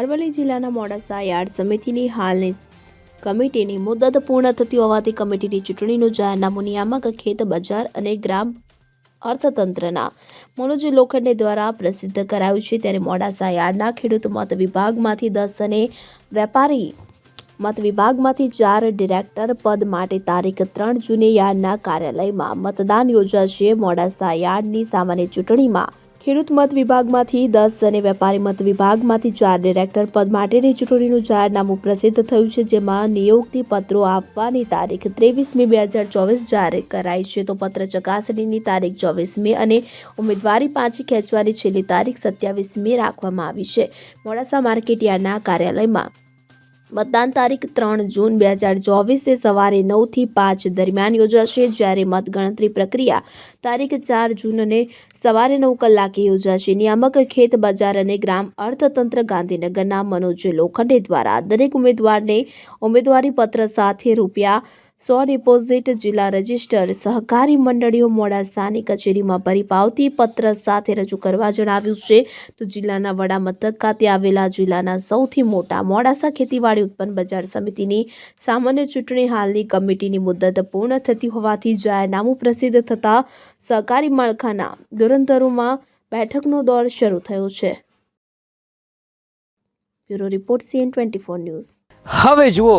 અરવલ્લી જિલ્લાના મોડાસા યાર્ડ સમિતિની હાલની કમિટીની મુદત પૂર્ણ થતી હોવાથી કમિટીની ચૂંટણીનું જાહેરનામું નિયામક ખેત બજાર અને ગ્રામ અર્થતંત્રના મનોજ લોખંડે દ્વારા પ્રસિદ્ધ કરાયું છે. ત્યારે મોડાસા યાર્ડના ખેડૂત મત વિભાગમાંથી દસ અને વેપારી મત વિભાગમાંથી ચાર ડિરેક્ટર પદ માટે તારીખ ત્રણ જૂને યાર્ડના કાર્યાલયમાં મતદાન યોજાશે. મોડાસા યાર્ડની સામાન્ય ચૂંટણીમાં ખેડૂત મત વિભાગમાંથી દસ અને વેપારી મત વિભાગમાંથી ચાર ડિરેક્ટર પદ માટેની ચૂંટણીનું જાહેરનામું પ્રસિદ્ધ થયું છે, જેમાં નિયુક્તિ પત્રો આપવાની તારીખ ત્રેવીસ મે બે હજાર ચોવીસ જાહેર કરાઈ છે. તો પત્ર ચકાસણીની તારીખ ચોવીસ મે અને ઉમેદવારી પાછી ખેંચવાની છેલ્લી તારીખ સત્યાવીસ મે રાખવામાં આવી છે. મોડાસા માર્કેટ યાર્ડના કાર્યાલયમાં મતદાન તારીખ ત્રણ જૂન બે હજાર ચોવીસે સવારે નવથી પાંચ દરમિયાન યોજાશે. જ્યારે મતગણતરી પ્રક્રિયા તારીખ ચાર જૂનને સવારે નવ કલાકે યોજાશે. નિયામક ખેત બજાર અને ગ્રામ અર્થતંત્ર ગાંધીનગરના મનોજ લોખંડે દ્વારા દરેક ઉમેદવારને ઉમેદવારી પત્ર સાથે રૂપિયા સો ડિપોઝિટ જિલ્લા રજિસ્ટર સહકારી મંડળીઓ મોડાસાની કચેરીમાં ભરી પાવતી પત્ર સાથે રજૂ કરવા જણાવ્યું છે. તો જિલ્લાના વડા મથક ખાતે આવેલા જિલ્લાના સૌથી મોટા મોડાસા ખેતીવાડી ઉત્પન્ન બજાર સમિતિની સામાન્ય ચૂંટણી હાલની કમિટીની મુદત પૂર્ણ થતી હોવાથી જાહેરનામું પ્રસિદ્ધ થતાં સહકારી માળખાના ધોરંધરોમાં બેઠકનો દોર શરૂ થયો છે. Bureau report CN twenty four news. હવે જુઓ